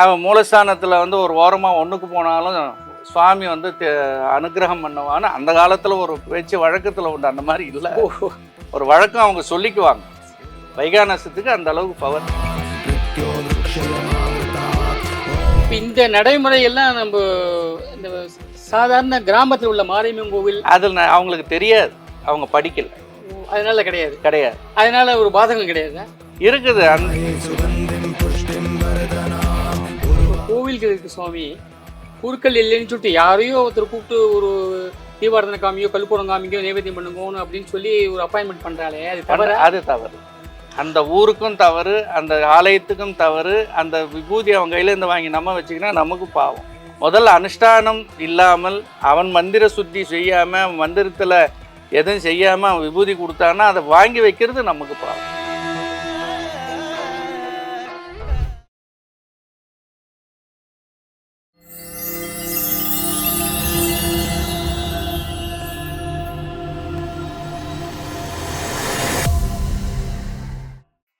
அவன் மூலஸ்தானத்தில் வந்து ஒரு ஓரமாக ஒன்றுக்கு போனாலும் சுவாமி வந்து அனுக்கிரகம் பண்ணுவான்னு அந்த காலத்தில் ஒரு பேச்சு வழக்கத்தில் உண்டு. அந்த மாதிரி இல்லை. ஒரு வழக்கம் அவங்க சொல்லிக்குவாங்க. வைகானசத்துக்கு அந்த அளவுக்கு பவர் இந்த நடைமுறையெல்லாம் நம்ம இந்த சாதாரண கிராமத்தில் உள்ள மாரியம்மன் கோவில் அதில் அவங்களுக்கு தெரியாது. அவங்க படிக்கல. அதனால கிடையாது. கிடையாது. அதனால ஒரு பாதகம் கிடையாது? இருக்குது. அந்த இருக்கு சுவாமி. குருக்கள் இல்லைன்னு சொல்லிட்டு யாரையோ ஒருத்தர் கூப்பிட்டு ஒரு தீபாரதனை காமியோ கல்பூரம் காமிக்கோ நைவேத்தியம் பண்ணுங்கன்னு அப்படின்னு சொல்லி ஒரு அப்பாயின்மெண்ட் பண்றாளே அது தவிர அது தவறு. அந்த ஊருக்கும் தவறு அந்த ஆலயத்துக்கும் தவறு அந்த விபூதி அவன் கையிலேருந்து வாங்கி நம்ம வச்சுக்கினா நமக்கு பாவம். முதல்ல அனுஷ்டானம் இல்லாமல் அவன் மந்திர சுத்தி செய்யாமல் மந்திரத்தில் எதுவும் செய்யாமல் அவன் விபூதி கொடுத்தான்னா அதை வாங்கி வைக்கிறது நமக்கு பாவம்.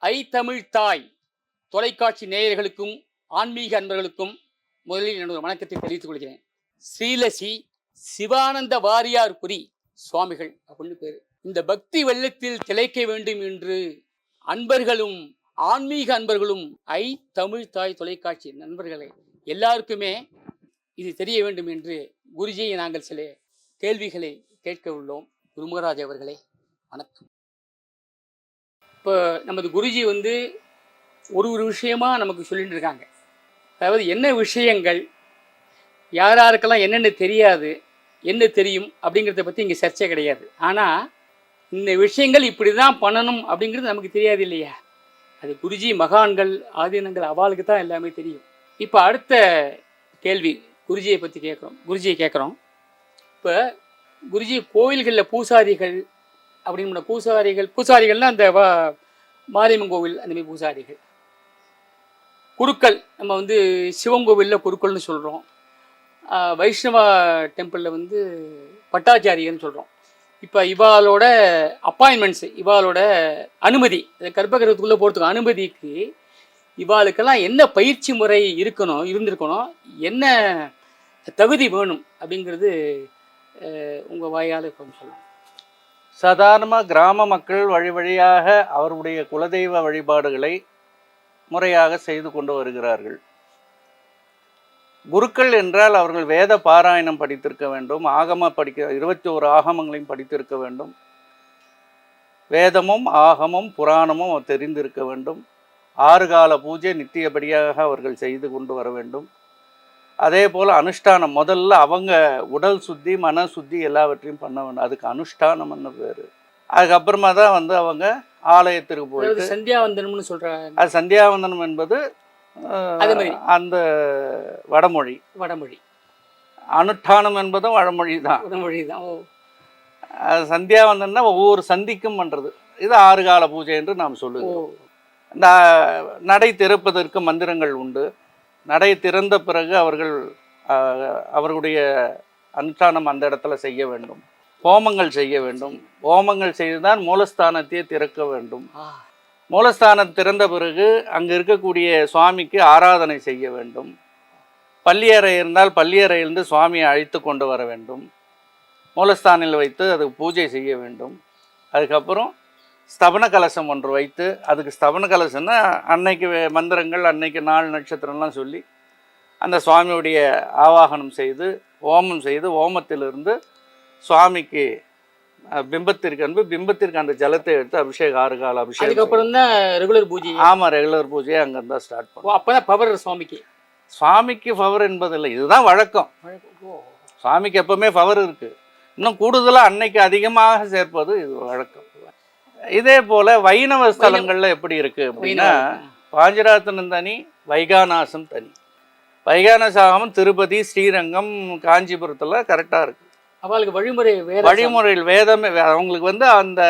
ஐ தமிழ் தாய் தொலைக்காட்சி நேயர்களுக்கும் ஆன்மீக அன்பர்களுக்கும் முதலில் என்னுடைய வணக்கத்தை தெரிவித்துக் கொள்கிறேன். ஸ்ரீலசி சிவானந்த வாரியார் புரி சுவாமிகள் அப்படின்னு பேர். இந்த பக்தி வெள்ளத்தில் திளைக்க வேண்டும் என்று அன்பர்களும் ஆன்மீக அன்பர்களும் ஐ தமிழ் தாய் தொலைக்காட்சி நண்பர்களை எல்லாருக்குமே இது தெரிய வேண்டும் என்று குருஜியை நாங்கள் சில கேள்விகளை கேட்க உள்ளோம். குருமகராஜ் அவர்களே வணக்கம். இப்போ நமது குருஜி வந்து ஒரு ஒரு விஷயமா நமக்கு சொல்லிட்டு இருக்காங்க அதாவது என்ன விஷயங்கள் யார் யாருக்கெல்லாம் என்னென்ன தெரியாது என்ன தெரியும் அப்படிங்கிறத பற்றி இங்கே சர்ச்சை கிடையாது. ஆனால் இந்த விஷயங்கள் இப்படி தான் பண்ணணும் அப்படிங்கிறது நமக்கு தெரியாது இல்லையா? அது குருஜி மகான்கள் ஆதீனங்கள் அவளுக்கு தான் எல்லாமே தெரியும். இப்போ அடுத்த கேள்வி குருஜியை பற்றி கேட்குறோம் குருஜியை கேட்குறோம். இப்போ குருஜி கோவில்களில் பூசாரிகள் அப்படின்னு பூசாரிகள் பூசாரிகள்னா அந்த வ- மாரியம்மன் கோவில் அந்தமாதிரி பூசாரிகள். குருக்கள் நம்ம வந்து சிவன் கோவிலில் குருக்கள்னு சொல்கிறோம் வைஷ்ணவ டெம்பிளில் வந்து பட்டாச்சாரியன்னு சொல்கிறோம் இப்போ இவாளோட அப்பாயின்மெண்ட்ஸு இவாளோட அனுமதி கர்ப்பகிரகத்துக்குள்ளே போகிறதுக்கு அனுமதிக்கு இவாளுக்கெல்லாம் என்ன பயிற்சி முறை இருக்கணும் இருந்திருக்கணும் என்ன தகுதி வேணும் அப்படிங்கிறது உங்கள் வாயால் கொஞ்சம் சொல்லலாம். சாதாரணமாக கிராம மக்கள் வழி வழியாக அவருடைய குலதெய்வ வழிபாடுகளை முறையாக செய்து கொண்டு வருகிறார்கள். குருக்கள் என்றால் அவர்கள் வேத பாராயணம் படித்திருக்க வேண்டும் ஆகம படிக்க இருபத்தி ஓரு ஆகமங்களையும் படித்திருக்க வேண்டும். வேதமும் ஆகமும் புராணமும் தெரிந்திருக்க வேண்டும். ஆறு கால பூஜை நித்தியபடியாக அவர்கள் செய்து கொண்டு வர வேண்டும். அதே போல் அனுஷ்டானம் முதல்ல அவங்க உடல் சுத்தி மன சுத்தி எல்லாவற்றையும் பண்ண வேண்டும் அதுக்கு அனுஷ்டானம்னு பேர்? அதுக்கப்புறமா தான் வந்து அவங்க ஆலயத்திற்கு போயிட்டு சந்தியாவந்தனம்னு சொல்கிறாங்க அது சந்தியாவந்தனம் என்பது. அந்த வடமொழி. வடமொழி. அனுஷ்டானம் என்பதும் வடமொழி தான். வடமொழி தான். சந்தியாவந்தன்னா ஒவ்வொரு சந்திக்கும் பண்ணுறது இது ஆறு கால பூஜை என்று நாம் சொல்லுவோம் இந்த நடை திறப்பதற்கு மந்திரங்கள் உண்டு. நடை திறந்த பிறகு அவர்கள் அவர்களுடைய அனுஷ்டானம் அந்த இடத்துல செய்ய வேண்டும். ஹோமங்கள் செய்ய வேண்டும். ஹோமங்கள் செய்துதான் மூலஸ்தானத்தையே திறக்க வேண்டும். மூலஸ்தானம் திறந்த பிறகு அங்கே இருக்கக்கூடிய சுவாமிக்கு ஆராதனை செய்ய வேண்டும். பள்ளியறை இருந்தால் பள்ளியறையிலிருந்து சுவாமியை அழைத்து கொண்டு வர வேண்டும். மூலஸ்தானில் வைத்து அதுக்கு பூஜை செய்ய வேண்டும். அதுக்கப்புறம் ஸ்தபன கலசம் ஒன்று வைத்து அதுக்கு ஸ்தபன கலசம்னா அன்னைக்கு மந்திரங்கள் அன்னைக்கு நாள் நட்சத்திரம்லாம் சொல்லி அந்த சுவாமியுடைய ஆவாகனம் செய்து ஹோமம் செய்து ஹோமத்திலிருந்து சுவாமிக்கு பிம்பத்திற்கு அன்பு பிம்பத்திற்கு அந்த ஜலத்தை எடுத்து அபிஷேகம் ஆறு கால அபிஷேகம் அதுக்கப்புறம் தான் ரெகுலர் பூஜை. ஆமாம் ரெகுலர் பூஜையை அங்கே தான் ஸ்டார்ட் ஓ பண்ணும் அப்பதான் பவர் சுவாமிக்கு. சுவாமிக்கு பவர் என்பதில்லை. இதுதான் வழக்கம். சுவாமிக்கு எப்பவுமே பவர் இருக்கு. இன்னும் கூடுதலாக அன்னைக்கு அதிகமாக சேர்ப்பது இது வழக்கம். இதே போல வைணவ ஸ்தலங்கள்ல எப்படி இருக்கு அப்படின்னா பாஞ்சராத்தனம் தனி வைகாநாசம் தனி. வைகானசாகமம் திருப்பதி ஸ்ரீரங்கம் காஞ்சிபுரத்துல கரெக்டாக இருக்கு. அவளுக்கு வழிமுறை வழிமுறையில் வேதமே அவங்களுக்கு வந்து அந்த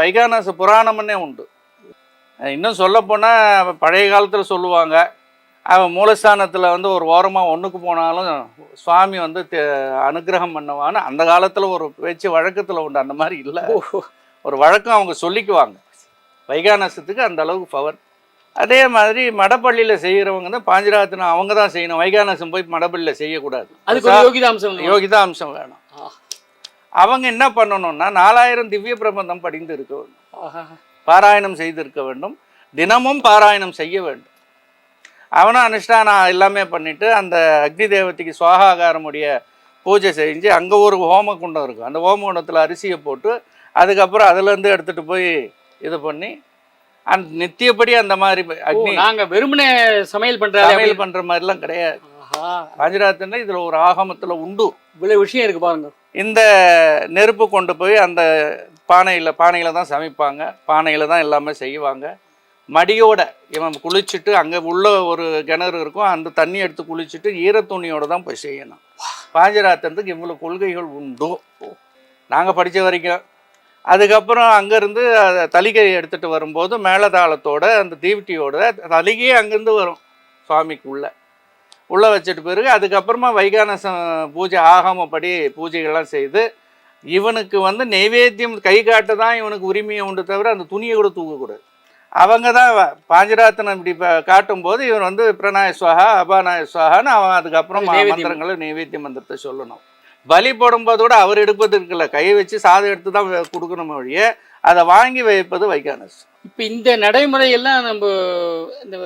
வைகானச புராணம்னே உண்டு. இன்னும் சொல்லப்போனால் பழைய காலத்தில் சொல்லுவாங்க அவன் மூலஸ்தானத்தில் வந்து ஒரு ஓரமாக ஒன்றுக்கு போனாலும் சுவாமி வந்து அனுக்கிரகம் பண்ணுவான்னு அந்த காலத்தில் ஒரு பேச்சு வழக்கத்தில் உண்டு அந்த மாதிரி இல்லை. ஒரு வழக்கம் அவங்க சொல்லிக்குவாங்க. வைகானசத்துக்கு அந்த அளவுக்கு பவர் அதே மாதிரி மடப்பள்ளியில் செய்கிறவங்க தான் பாஞ்சிராத்தினம் அவங்க தான் செய்யணும். வைகானசம் போய் மடப்பள்ளியில் செய்யக்கூடாது. அதுக்கு ஒரு யோகிதாம்சம் வேணும். அவங்க என்ன பண்ணணும்னா நாலாயிரம் திவ்ய பிரபந்தம் படிந்து இருக்க வேண்டும். பாராயணம் செய்திருக்க வேண்டும். தினமும் பாராயணம் செய்ய வேண்டும். அவனும் அனுஷ்டானம் எல்லாமே பண்ணிட்டு அந்த அக்னி தேவதைக்கு சுவாகாகாரமுடைய பூஜை செஞ்சு அங்கே ஒரு ஹோம குண்டம் இருக்கும். அந்த ஹோம குண்டத்தில் அரிசியை போட்டு அதுக்கப்புறம் அதுலேருந்து எடுத்துகிட்டு போய் இது பண்ணி அந்த நித்தியப்படி அந்த மாதிரி அக்னி நாங்க வெறுமனே சமையல் பண்றாரு சமையல் பண்ணுற மாதிரிலாம் கிடையாது. பாஞ்சிராத்திரம் இதில் ஒரு ஆகமத்தில் உண்டு. இவ்வளவு விஷயம் இருக்கு பாருங்க. இந்த நெருப்பு கொண்டு போய் அந்த பானையில் பானையில் தான் சமைப்பாங்க. பானையில் தான் எல்லாமே செய்வாங்க. மடியோட இவன் குளிச்சுட்டு அங்கே உள்ள ஒரு கிணறு இருக்கும். அந்த தண்ணி எடுத்து குளிச்சுட்டு ஈரத்துணியோட தான் போய் செய்யணும். பாஞ்சராத்திரத்துக்கு இவ்வளோ கொள்கைகள் உண்டு? நாங்கள் படித்த வரைக்கும் அதுக்கப்புறம் அங்கேருந்து தலிகை எடுத்துகிட்டு வரும்போது மேளதாளத்தோட அந்த தீவட்டியோட தலிகையே அங்கேருந்து வரும் சுவாமிக்கு உள்ள உள்ளே வச்சுட்டு பிறகு அதுக்கப்புறமா வைகானசம் பூஜை ஆகாமப்படி பூஜைகள்லாம் செய்து இவனுக்கு வந்து நைவேத்தியம் கை காட்ட தான் இவனுக்கு உரிமையை உண்டு தவிர அந்த துணியை கூட தூக்கக்கூடாது. அவங்க தான் பாஞ்சராத்தனம் இப்படி காட்டும்போது இவன் வந்து பிரணாய சுவாகா அபாநாய சுவாகான்னு அவன் அதுக்கப்புறம். மந்திரங்களை நைவேத்திய மந்திரத்தை சொல்லணும். பலி போடும்போது கூட அவர் எடுப்பது இருக்குல்ல. கையை வச்சு சாதம் எடுத்து தான் கொடுக்கணும் வழிய அதை வாங்கி வைப்பது வைகானஸ் இப்ப இந்த நடைமுறை எல்லாம் நம்ம இந்த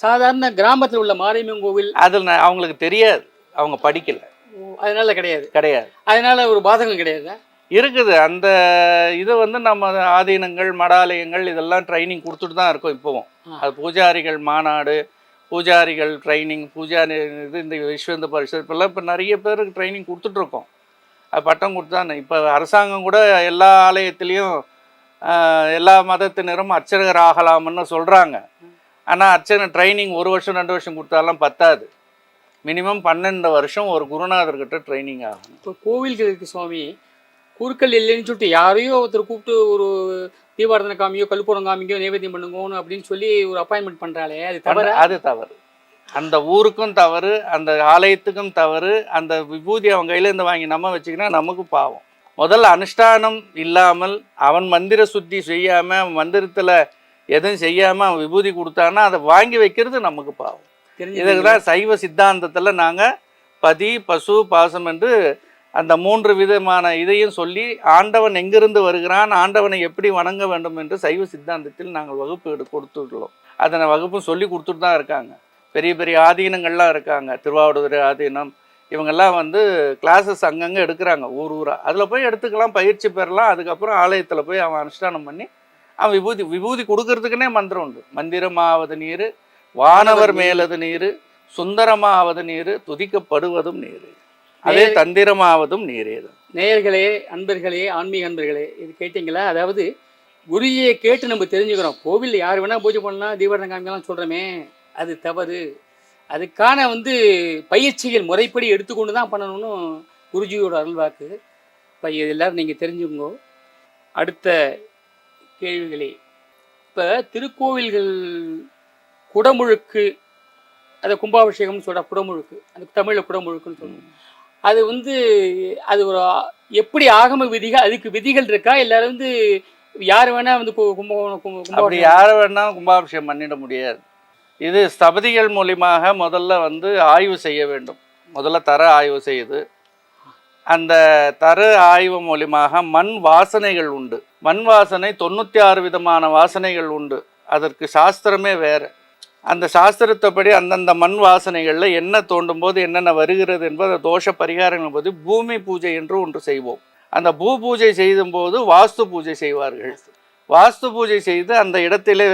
சாதாரண கிராமத்துல உள்ள மாரியம்மன் கோவில் அதில் அவங்களுக்கு தெரியாது. அவங்க படிக்கல. அதனால கிடையாது. கிடையாது. அதனால ஒரு பாதகம் கிடையாது? இருக்குது. அந்த இது வந்து நம்ம ஆதீனங்கள் மடாலயங்கள் இதெல்லாம் ட்ரைனிங் கொடுத்துட்டு தான் இருக்கோம் இப்போவும். அது பூஜாரிகள் மாநாடு பூஜாரிகள் ட்ரைனிங் பூஜாரி இது இந்த விஸ்வந்த பரிசு இப்போல்லாம் இப்போ நிறைய பேருக்கு ட்ரைனிங் கொடுத்துட்ருக்கோம். அது பட்டம் கொடுத்தா இப்போ அரசாங்கம் கூட எல்லா ஆலயத்துலேயும் எல்லா மதத்தினரும் அர்ச்சகர் ஆகலாம்னு சொல்கிறாங்க ஆனால் அர்ச்சனை ட்ரைனிங் ஒரு வருஷம் ரெண்டு வருஷம் கொடுத்தாலாம் பத்தாது. மினிமம் பன்னெண்டு வருஷம் ஒரு குருநாதர்கிட்ட ட்ரைனிங் ஆகும். இப்போ கோவில்களுக்கு சுவாமி குருக்கள் இல்லைன்னு சொல்லிட்டு யாரையோ ஒருத்தர் கூப்பிட்டு ஒரு தீபாரதனை காமியோ கல்பூரம் காமிக்கோ நைவேத்தியம் பண்ணுங்கன்னு அப்படின்னு சொல்லி ஒரு அப்பாயின்மெண்ட் பண்றாளே அது தவிர அது தவறு. அந்த ஊருக்கும் தவறு அந்த ஆலயத்துக்கும் தவறு அந்த விபூதி அவன் கையிலேருந்து வாங்கி நம்ம வச்சுக்கினா நமக்கு பாவம். முதல்ல அனுஷ்டானம் இல்லாமல் அவன் மந்திர சுத்தி செய்யாம அவன் மந்திரத்துல எதுவும் செய்யாம அவன் விபூதி கொடுத்தான்னா அதை வாங்கி வைக்கிறது நமக்கு பாவம். இதுக்கு தான் சைவ சித்தாந்தத்துல நாங்க பதி பசு பாசம் என்று அந்த மூன்று விதமான இதையும் சொல்லி ஆண்டவன் எங்கிருந்து வருகிறான் ஆண்டவனை எப்படி வணங்க வேண்டும் என்று சைவ சித்தாந்தத்தில் நாங்கள் வகுப்பு எடு கொடுத்துள்ளோம். அதனை வகுப்பும் சொல்லி கொடுத்துட்டு தான் இருக்காங்க. பெரிய பெரிய ஆதீனங்கள்லாம் இருக்காங்க. திருவாவடுதுறை ஆதீனம் இவங்கெல்லாம் வந்து கிளாஸஸ் அங்கங்கே எடுக்கிறாங்க ஊர் ஊராக அதில் போய் எடுத்துக்கலாம் பயிற்சி பெறலாம். அதுக்கப்புறம் ஆலயத்தில் போய் அவன் அனுஷ்டானம் பண்ணி அவன் விபூதி விபூதி கொடுக்கறதுக்குன்னே மந்திரம் உண்டு. மந்திரமாவது நீர் வானவர் மேலது நீர் சுந்தரமாவது நீர் துதிக்கப்படுவதும் நீர். அதே தந்திரமாவதும் நீரே தான் நேயர்களே அன்பர்களே ஆன்மீக அன்பர்களே இது கேட்டிங்களா? அதாவது குருஜியை கேட்டு நம்ம தெரிஞ்சுக்கிறோம். கோவிலில் யார் வேணால் பூஜை பண்ணலாம் தீபாவளி காமிக்கலாம் சொல்கிறோமே அது தவறு. அதுக்கான வந்து பயிற்சிகள் முறைப்படி எடுத்துக்கொண்டு தான் பண்ணணும்னு குருஜியோட அருள்வாக்கு இப்போ இது எல்லாரும் நீங்கள் தெரிஞ்சுக்கோ அடுத்த கேள்விகளே. இப்போ திருக்கோவில்கள் குடமுழுக்கு அதை கும்பாபிஷேகம்னு சொல்கிற குடமுழுக்கு அது தமிழில் குடமுழுக்குன்னு சொல்லுவோம். அது வந்து அது ஒரு எப்படி ஆகம விதிகள் அதுக்கு விதிகள் இருக்கா? எல்லாரும் வந்து யார் வேணா வந்து கும்பகோணம் அப்படி யார் யாரை கும்பாபிஷேகம் பண்ணிட முடியாது. இது ஸ்தபதிகள் மூலியமாக முதல்ல வந்து ஆய்வு செய்ய வேண்டும். முதல்ல தர ஆய்வு செய்யுது அந்த தர ஆய்வு மூலியமாக மண் வாசனைகள் உண்டு. மண் வாசனை தொண்ணூற்றி ஆறு விதமான வாசனைகள் உண்டு. அதற்கு சாஸ்திரமே வேறு. அந்த சாஸ்திரத்தைப்படி அந்தந்த மண் வாசனைகளில் என்ன தோண்டும் போது என்னென்ன வருகிறது என்பது தோஷ பரிகாரங்கள் போது பூமி பூஜை என்று ஒன்று செய்வோம். அந்த பூ பூஜை செய்யும்போது வாஸ்து பூஜை செய்வார்கள். வாஸ்து பூஜை செய்து அந்த இடத்திலே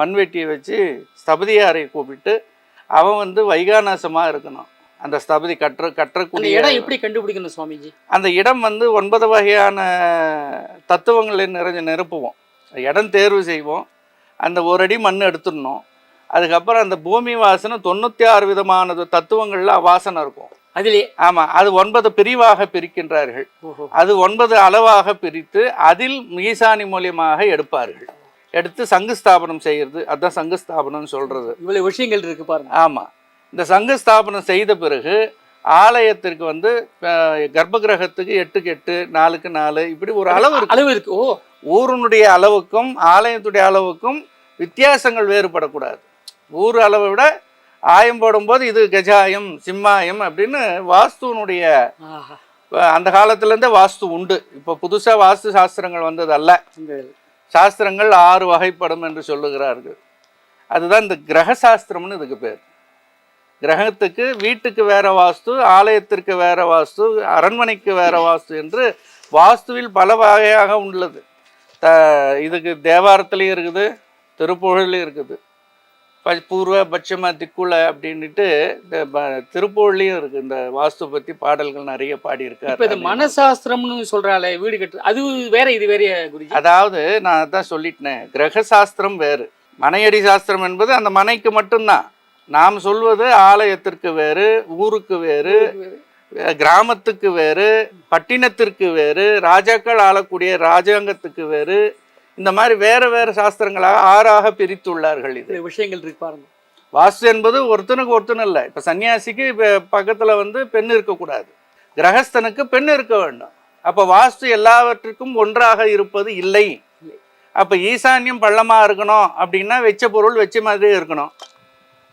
மண்வெட்டியை வச்சு ஸ்தபதியாரை கூப்பிட்டு அவன் வந்து வைகாநாசமாக இருக்கணும். அந்த ஸ்தபதி கற்ற கற்றக்கூடிய இடம் எப்படி கண்டுபிடிக்கணும் சுவாமிஜி? அந்த இடம் வந்து ஒன்பது வகையான தத்துவங்களை நிறைஞ்சு நிரப்புவோம். இடம் தேர்வு செய்வோம். அந்த ஒரு அடி மண் எடுத்துடணும். அதுக்கப்புறம் அந்த பூமி வாசனை தொண்ணூற்றி ஆறு விதமான தத்துவங்களில் வாசனை இருக்கும். அதிலே? ஆமாம் அது ஒன்பது பிரிவாக பிரிக்கின்றார்கள். அது ஒன்பது அளவாக பிரித்து அதில் ஈசானி மூலியமாக எடுப்பார்கள். எடுத்து சங்கு ஸ்தாபனம் செய்கிறது அதுதான் சங்கு ஸ்தாபனம்னு சொல்கிறது இவ்வளவு விஷயங்கள் இருக்கு பாருங்க. ஆமாம் இந்த சங்கு ஸ்தாபனம் செய்த பிறகு ஆலயத்திற்கு வந்து கர்ப்ப கிரகத்துக்கு எட்டுக்கு எட்டு நாலுக்கு நாலு இப்படி ஒரு அளவு அளவு இருக்கு. ஓ. ஊருனுடைய அளவுக்கும் ஆலயத்துடைய அளவுக்கும் வித்தியாசங்கள் வேறுபடக்கூடாது. ஊர் அளவை விட ஆயம் போடும்போது இது கஜாயம் சிம்மாயம் அப்படின்னு அஹ், அந்த காலத்துலேருந்தே வாஸ்து உண்டு. இப்போ புதுசாக வாஸ்து சாஸ்திரங்கள் வந்தது அல்ல இந்த சாஸ்திரங்கள் ஆறு வகைப்படும் என்று சொல்லுகிறார்கள். அதுதான் இந்த கிரக சாஸ்திரம்னு இதுக்கு பேர். கிரகத்துக்கு வீட்டுக்கு வேற வாஸ்து ஆலயத்திற்கு வேற வாஸ்து அரண்மனைக்கு வேற வாஸ்து என்று வாஸ்துவில் பல வகையாக உள்ளது. த இதுக்கு தேவாரத்துலேயும் இருக்குது திருப்புகழ்லையும் இருக்குது. பூர்வ பட்சம திக்குல அப்படின்ட்டு இந்த திருப்புகழ்லையும் இருக்குது இந்த வாஸ்து பற்றி பாடல்கள் நிறைய இப்ப இந்த பாடியிருக்காரு மனசாஸ்திரம்னு சொல்றாளே வீடு கட்டு அது வேற இது வேற குருஜி. அதாவது நான் அதான் சொல்லிட்டேன் கிரக சாஸ்திரம் வேறு. மனையடி சாஸ்திரம் என்பது அந்த மனைக்கு மட்டும்தான். நாம் சொல்வது ஆலயத்திற்கு வேறு ஊருக்கு வேறு கிராமத்துக்கு வேறு பட்டினத்திற்கு வேறு ராஜாக்கள் ஆளக்கூடிய ராஜாங்கத்துக்கு வேறு இந்த மாதிரி வேற வேற சாஸ்திரங்களாக ஆறாக பிரித்துள்ளார்கள் இது. விஷயங்கள் இருக்கு பாருங்க. வாஸ்து என்பது ஒருத்தனுக்கு ஒருத்தன் இல்லை. இப்போ சன்னியாசிக்கு இப்போ பக்கத்தில் வந்து பெண் இருக்கக்கூடாது. கிரகஸ்தனுக்கு பெண் இருக்க வேண்டும். அப்போ வாஸ்து எல்லாவற்றுக்கும் ஒன்றாக இருப்பது இல்லை. அப்போ ஈசான்யம் பள்ளமாக இருக்கணும் அப்படின்னா வெச்ச பொருள் வெச்ச மாதிரியே இருக்கணும்.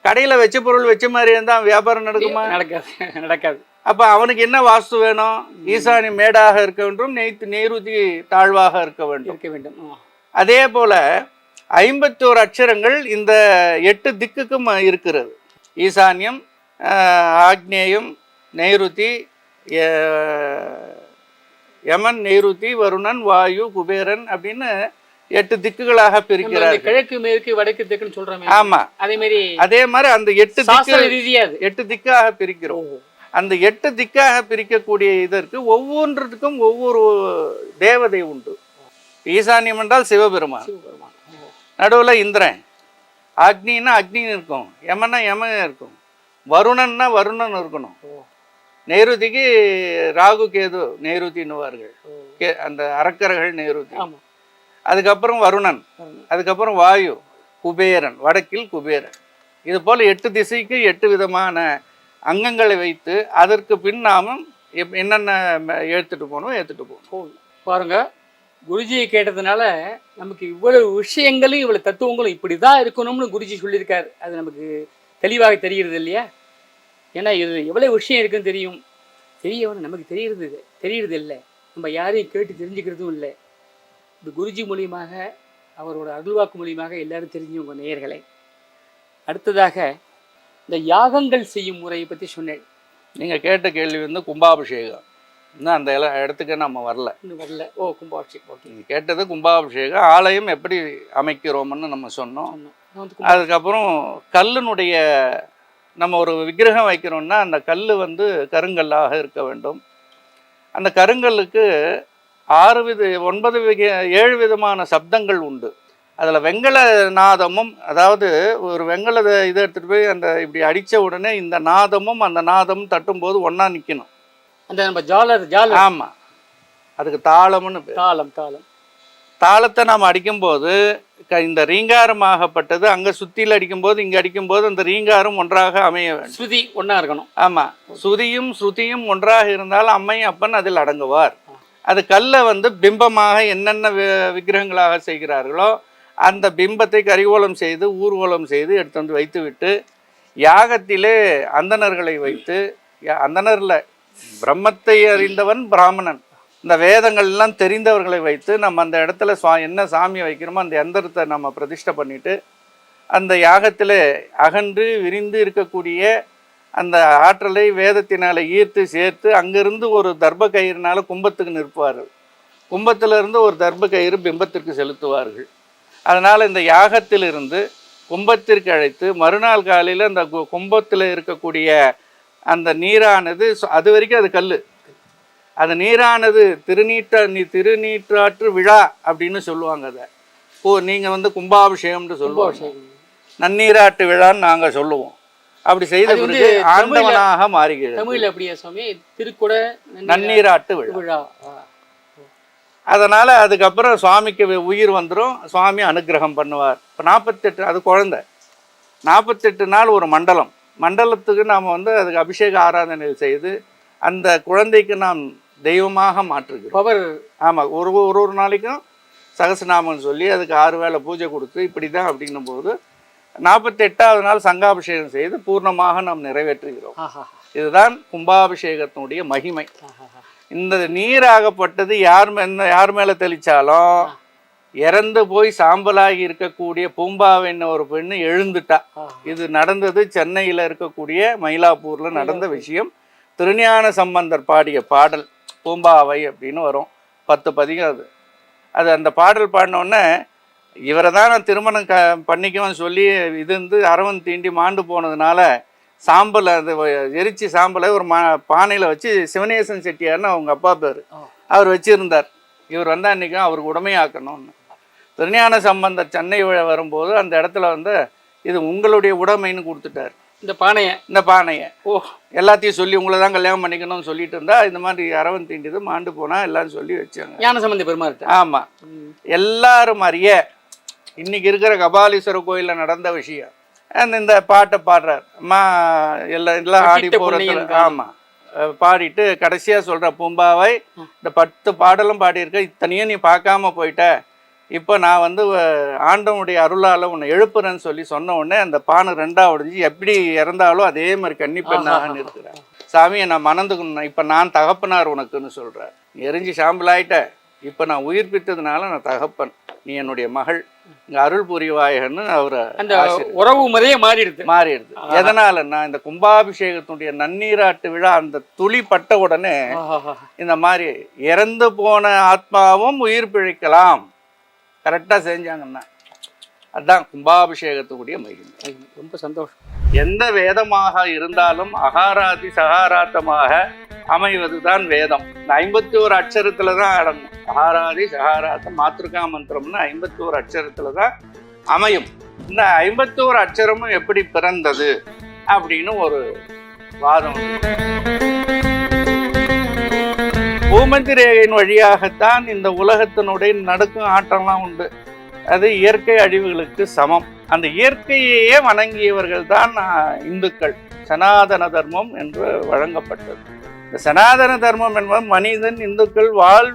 கடையில் வெச்ச பொருள் வெச்ச மாதிரி இருந்தால் வியாபாரம் நடக்குமா? நடக்காது. நடக்காது. அப்போ அவனுக்கு என்ன வாஸ்து வேணும்? ஈசான்யம் மேடாக இருக்க வேண்டும் நெய்த்து நெய்ருதி தாழ்வாக இருக்க வேண்டும். இருக்க வேண்டும். அதே போல ஐம்பத்தோரு அக்ஷரங்கள் இந்த எட்டு திக்குக்கும் இருக்கிறது. ஈசான்யம் ஆக்னேயம் நைருதி ய- யமன் நெய்ருதி வருணன் வாயு குபேரன் அப்படின்னு எட்டு திக்குகளாக பிரிக்கிறார்கள். கிழக்கு மேற்கு வடக்கு தெற்குன்னு சொல்றோமே. ஆமா. அதே மாதிரி அதே மாதிரி அந்த எட்டு திக்கு எட்டு திக்காக பிரிக்கிறோம். அந்த எட்டு திக்காக பிரிக்கக்கூடிய இதற்கு ஒவ்வொன்றுக்கும் ஒவ்வொரு தேவதை உண்டு. ஈசான்யம் என்றால் சிவபெருமான். நடுவில் இந்திரன். அக்னின்னா அக்னி இருக்கும். யமன்னா யமன் இருக்கும். வருணன்னா வருணன் இருக்கணும். ஓ. நெய்ருதிக்கு ராகு கேது நெய்ருதின்னுவார்கள் ஓ. கே அந்த அரக்கர்கள் நெய்ருதி ஆமா. அதுக்கப்புறம் வருணன். அதுக்கப்புறம் வாயு. குபேரன். வடக்கில் குபேரன். இது போல் எட்டு திசைக்கு எட்டு விதமான அங்கங்களை வைத்து அதற்கு பின் நாமும் என்னென்ன ம- எடுத்துட்டு போகணும் எடுத்துட்டு போகணும். போதும். குருஜியை கேட்டதுனால நமக்கு இவ்வளவு விஷயங்களும் இவ்வளவு தத்துவங்களும் இப்படி தான் இருக்கணும்னு குருஜி சொல்லியிருக்காரு. அது நமக்கு தெளிவாக தெரிகிறது இல்லையா? ஏன்னா இது எவ்வளவு விஷயம் இருக்குன்னு தெரியும். தெரியவன நமக்கு தெரிகிறது தெரிகிறது இல்லை. நம்ம யாரையும் கேட்டு தெரிஞ்சுக்கிறதும் இல்லை. இந்த குருஜி மூலியமாக அவரோட அருள்வாக்கு மூலியமாக எல்லாரும் தெரிஞ்சவங்க நேயர்களே. அடுத்ததாக இந்த யாகங்கள் செய்யும் முறையை பற்றி சொன்னேன். நீங்கள் கேட்ட கேள்வி வந்து கும்பாபிஷேகம். இன்னும் அந்த இல- இடத்துக்கு நம்ம வரல. இன்னும் வரல. ஓ கும்பாபிஷேகம். ஓகே நீங்கள் கேட்டது கும்பாபிஷேகம். ஆலயம் எப்படி அமைக்கிறோம்னு நம்ம சொன்னோம். அதுக்கப்புறம் கல்லினுடைய நம்ம ஒரு விக்கிரகம் வைக்கிறோம்னா அந்த கல் வந்து கருங்கல்லாக இருக்க வேண்டும். அந்த கருங்கல்லுக்கு ஆறு வித ஒன்பது விக ஏழு விதமான சப்தங்கள் உண்டு. அதில் வெங்கல நாதமும் அதாவது ஒரு வெங்கல இதை எடுத்துகிட்டு போய் அந்த இப்படி அடித்த உடனே இந்த நாதமும் அந்த நாதமும் தட்டும்போது ஒன்றா நிற்கணும் அந்த நம்ம ஜாலர் ஜாலர் ஆமாம் அதுக்கு தாளம்னு தாளம் தாளம். தாளத்தை நாம் அடிக்கும்போது க இந்த ரீங்காரமாகப்பட்டது அங்கே சுத்தியில் அடிக்கும்போது இங்கே அடிக்கும்போது அந்த ரீங்காரம் ஒன்றாக அமைய வேண்டும். ஸ்ருதி ஒண்ணா இருக்கணும். ஆமாம் சுதியும் ஸ்ருதியும் ஒன்றாக இருந்தால் அம்மை அப்பன் அதில் அடங்குவார். அது கல்லை வந்து பிம்பமாக என்னென்ன விக்கிரகங்களாக செய்கிறார்களோ அந்த பிம்பத்தை கரிகோலம் செய்து ஊர்வலம் செய்து எடுத்து வந்து வைத்துவிட்டு யாகத்திலே அந்தணர்களை வைத்து அந்தணர்ல பிரம்மத்தை அறிந்தவன் பிராமணன். இந்த வேதங்கள் எல்லாம் தெரிந்தவர்களை வைத்து நம்ம அந்த இடத்துல சுவா என்ன சாமியை வைக்கிறோமோ அந்த எந்திரத்தை நம்ம பிரதிஷ்டை பண்ணிட்டு அந்த யாகத்தில் அகன்று விரிந்து இருக்கக்கூடிய அந்த ஆற்றலை வேதத்தினால் ஈர்த்து சேர்த்து அங்கிருந்து ஒரு தர்ப கயிறுனால கும்பத்துக்கு நிற்பார்கள். கும்பத்திலிருந்து ஒரு தர்ப கயிறு பிம்பத்திற்கு செலுத்துவார்கள். அதனால் இந்த யாகத்திலிருந்து கும்பத்திற்கு அழைத்து மறுநாள் காலையில் அந்த கு- கும்பத்தில் இருக்கக்கூடிய அந்த நீரானது அது வரைக்கும் அது கல் அது நீரானது திருநீற்ற நீ திருநீற்றாற்று விழா அப்படின்னு சொல்லுவாங்க அதை. ஓ நீங்கள் வந்து கும்பாபிஷேகம்னு சொல்லுவாங்க. கும்பாபிஷேகம். நன்னீராட்டு விழான்னு நாங்கள் சொல்லுவோம். அப்படி செய்த பிறகு ஆண்டவனாக மாறுகிறது. தமிழ்ல அப்படியா சுவாமி? திருக்குட நன்னீராட்டு விழா. அதனால அதுக்கப்புறம் சுவாமிக்கு உயிர் வந்துடும் சுவாமி அனுக்கிரகம் பண்ணுவார். இப்போ நாற்பத்தெட்டு அது குழந்தை. நாற்பத்தெட்டு நாள் ஒரு மண்டலம். மண்டலத்துக்கு நாம் வந்து அதுக்கு அபிஷேக ஆராதனை செய்து அந்த குழந்தைக்கு நாம் தெய்வமாக மாற்றுகிறோம். பவர். ஆமாம் ஒரு ஒரு ஒரு நாளைக்கும் சகசநாமம் சொல்லி அதுக்கு ஆறு வேளை பூஜை கொடுத்து இப்படி தான் அப்படின்னும் போது நாற்பத்தெட்டாவது நாள் சங்காபிஷேகம் செய்து பூர்ணமாக நாம் நிறைவேற்றுகிறோம். இதுதான் கும்பாபிஷேகத்தினுடைய மகிமை. இந்த நீராகப்பட்டது யார் மே- யார் மேலே தெளிச்சாலும் இறந்து போய் சாம்பலாகி இருக்கக்கூடிய பூம்பாவின்னு ஒரு பெண்ணு எழுந்துட்டா. இது நடந்தது சென்னையில் இருக்கக்கூடிய மயிலாப்பூரில் நடந்த விஷயம். திருஞான சம்பந்தர் பாடிய பாடல் பூம்பாவை அப்படின்னு வரும். பத்து பதிகம் அது. அது அந்த பாடல் பாடினோடனே இவரை தான் நான் திருமணம் க பண்ணிக்குவேன் சொல்லி இது வந்து அரவன் தீண்டி மாண்டு போனதுனால சாம்பல் அது எரிச்சி சாம்பலை ஒரு மா பானையில் வச்சு சிவனேசன் செட்டியார்னு அவங்க அப்பா பேர். அவர் வச்சுருந்தார். இவர் வந்தால் அன்றைக்கும் அவருக்கு உடமையாக்கணும்னு. திருஞான சம்பந்தர் சென்னை விழா வரும்போது அந்த இடத்துல வந்து இது உங்களுடைய உடைமைன்னு கொடுத்துட்டார். இந்த பானைய? இந்த பானையை. ஓ. எல்லாத்தையும் சொல்லி உங்களை தான் கல்யாணம் பண்ணிக்கணும்னு சொல்லிட்டு இருந்தா இந்த மாதிரி அரவன் தீண்டிது மாண்டு போனா எல்லாம் சொல்லி வச்சாங்க. ஞான சம்பந்த பெருமாள்கிட்ட? ஆமா. எல்லாரும் அறிய இன்னைக்கு இருக்கிற கபாலீஸ்வரர் கோயில்ல நடந்த விஷயம். அந்த இந்த பாட்டை பாடுறார். அம்மா எல்லாம் எல்லாம் ஆடி வசிட்ட போறதுல பொன்னையன் காலம். ஆமா. அஹ் பாடிட்டு கடைசியா சொல்ற பூம்பாவை இந்த பத்து பாடலும் பாடியிருக்க இத்தனையும் நீ பார்க்காம போயிட்ட. இப்போ நான் வந்து ஆண்டவனுடைய அருளால உன்னை எழுப்புறேன்னு சொல்லி சொன்ன உடனே அந்த பானை ரெண்டா உடைஞ்சு எப்படி இறந்தாலும் அதே மாதிரி கன்னி பெண்ணாக இருக்கிறேன் சாமியை நான் மணந்துக்கணும். இப்போ நான் தகப்பனார் உனக்குன்னு சொல்கிறேன் எரிஞ்சு சாம்பல் ஆயிட்ட இப்போ நான் உயிர்ப்பித்ததுனால நான் தகப்பன். நீ என்னுடைய மகள். இங்கே அருள் புரிவாயன்னு அவரை அந்த உறவு முறையே மாறிடுது. மாறிடுது. எதனாலன்னா இந்த கும்பாபிஷேகத்தினுடைய நன்னீராட்டு விழா அந்த துளி பட்ட உடனே இந்த மாதிரி இறந்து போன ஆத்மாவும் உயிர் பிழைக்கலாம். கரெக்டாக செஞ்சாங்கன்னா அதுதான் கும்பாபிஷேகத்துக்குரிய மகிமை. ரொம்ப சந்தோஷம். எந்த வேதமாக இருந்தாலும் அகாராதி சகாராத்தமாக அமைவதுதான் வேதம். இந்த ஐம்பத்தி ஒரு அட்சரத்துல தான் அடங்கும். அகாராதி சகாராத்தம் மாத்திருக்கா மந்திரம்னு ஐம்பத்தி ஒரு அட்சரத்துல தான் அமையும். இந்த ஐம்பத்தி ஒரு அட்சரமும் எப்படி பிறந்தது அப்படின்னு ஒரு வாதம் பூமந்தி ரேகையின் வழியாகத்தான் இந்த உலகத்தினுடைய நடுக்கும் ஆட்டம்லாம் உண்டு. அது இயற்கை அழிவுகளுக்கு சமம். அந்த இயற்கையையே வணங்கியவர்கள் தான் இந்துக்கள். சனாதன தர்மம் என்று வழங்கப்பட்டது. இந்த சனாதன தர்மம் என்பது மனிதன் இந்துக்கள் வாழ்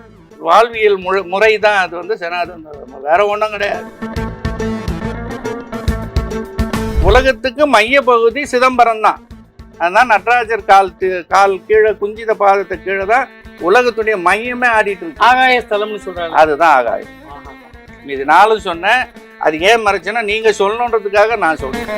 வாழ்வியல் முறை முறை தான் அது வந்து சனாதன தர்மம். வேற ஒன்றும் கிடையாது. உலகத்துக்கு மைய பகுதி சிதம்பரம் தான் அதுதான் நடராஜர் கால் கால் கீழே குஞ்சித பாதத்தை கீழே தான் உலகத்துடைய மையமே ஆடிட்டு இருக்கு. ஆகாய ஸ்தலம்னு சொல்றாங்க. அதுதான் ஆகாயம். இது நாளும் சொன்னேன். அது ஏன் மறைச்சேன்னா நீங்க சொல்லணுன்றதுக்காக நான் சொல்றேன்.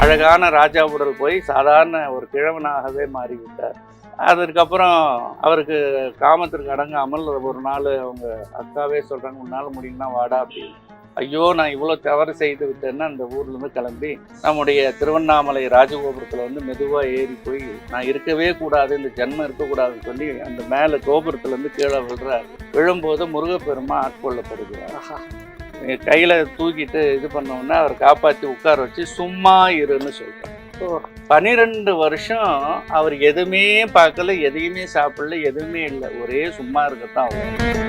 அழகான ராஜா உடல் போய் சாதாரண ஒரு கிழவனாகவே மாறிவிட்டார். அதற்கப்புறம் அவருக்கு காமத்திற்கு அடங்காமல் ஒரு நாள் அவங்க அக்காவே சொல்றாங்க உன்னால முடியும்னா வாடா அப்படின்னு. ஐயோ நான் இவ்வளோ தவறு செய்து விட்டேன்னு அந்த ஊர்லேருந்து கிளம்பி நம்முடைய திருவண்ணாமலை ராஜகோபுரத்தில் வந்து மெதுவாக ஏறி போய் நான் இருக்கவே கூடாது இந்த ஜென்மம் இருக்கக்கூடாதுன்னு சொல்லி அந்த மேலே கோபுரத்துலேருந்து கீழே விழுறாரு விழும்போது முருகப்பெருமா ஆட்கொள்ளப்படுகிறார். கையில் தூக்கிட்டு இது பண்ணோன்னே அவர் காப்பாற்றி உட்கார வச்சு சும்மா இருன்னு சொல்கிறார் ஓ. பன்னிரெண்டு வருஷம் அவர் எதுவுமே பார்க்கல எதையுமே சாப்பிடல எதுவுமே இல்லை ஒரே சும்மா இருக்கத்தான் அவர்